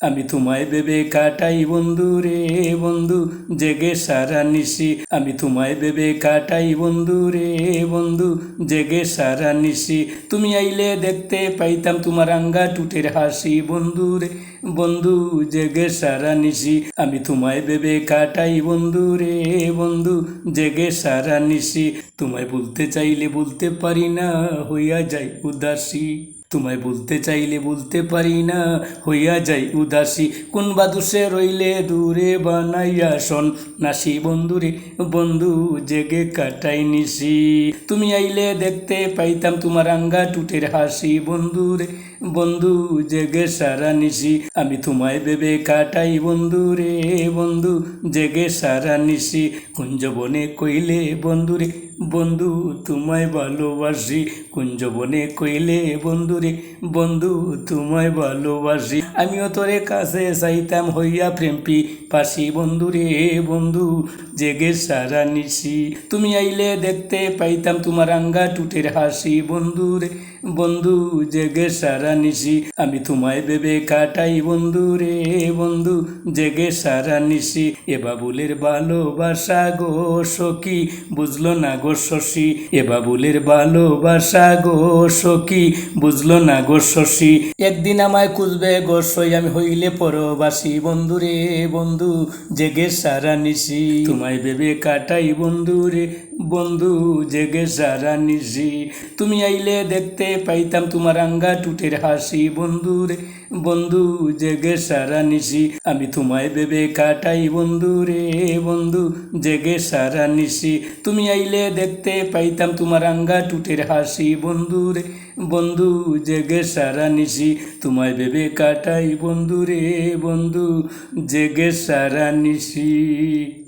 আমি তোমায় ভেবে কাটাই বন্ধু রে বন্ধু, জেগে সারা নিশি। আমি তোমায় ভেবে কাটাই বন্ধু রে বন্ধু, জেগে সারা নিশি। তুমি আইলে দেখতে পাইতাম তোমার আঙ্গা টুটের হাসি। বন্ধু রে বন্ধু, জেগে সারা নিশি। আমি তোমায় ভেবে কাটাই বন্ধু রে বন্ধু, জেগে সারা নিশি। তোমায় বলতে চাইলে বলতে পারি না, হইয়া যাই উদাসী। তোমায় বলতে চাইলে বলতে পারি না, হইয়া যাই উদাসী। কোন বাদুসে রইলে দূরে বানাইয়া শোন। নাসি বন্ধুরে বন্ধু জেগে কাটাই নিশি। তুমি আইলে দেখতে পাইতাম তোমার আঙ্গা টুটের হাসি। বন্ধুরে বন্ধু, জেগে সারা নিশি। আমি তোমায় ভেবে কাটাই বন্ধু রে, বন্ধু, জেগে সারা নিশি। কুঞ্জবনে কইলে বন্ধুরে বন্ধু, তোমায় ভালোবাসি। কুঞ্জবনে কইলে বন্ধুরে বন্ধু, তোমায় ভালোবাসি। আমিও তোরে কাছে চাইতাম হইয়া প্রেমপি। পাশি বন্ধু রে, বন্ধু, জেগে সারা নিশি। তুমি আইলে দেখতে পাইতাম তোমার আঙ্গা টুটের হাসি। বন্ধু রে, বন্ধু, জেগে সারা নিশি। আমি তোমায় ভেবে কাটাই বন্ধু রে বন্ধু, জেগে সারা নিশি। এ বাবুলের ভালোবাসা গো সখী, বুঝলো না গো শশী। এ বাবুলের ভালোবাসা গো সখী, বুঝলো না গো শশী। একদিন আমায় খুঁজবে গো সই, আমি হইলে পরবাসী বন্ধু রে বন্ধু, জেগে সারা নিশি। তোমায় ভেবে কাটাই বন্ধু রে বন্ধু, জেগে সারা নিশি। তুমি আইলে দেখতে পাইতাম তোমার আঙ্গা টুটের হাসি। বন্ধু রে, বন্ধু, জেগে সারা নিশি। আমি তোমায় ভেবে কাটাই, বন্ধু রে, বন্ধু, জেগে সারা নিশি। তুমি আইলে দেখতে পাইতাম তোমার আঙ্গা টুটের হাসি। বন্ধু রে, বন্ধু, জেগে সারা নিশি। তোমায় ভেবে কাটাই, বন্ধু রে, বন্ধু, জেগে সারা নিশি।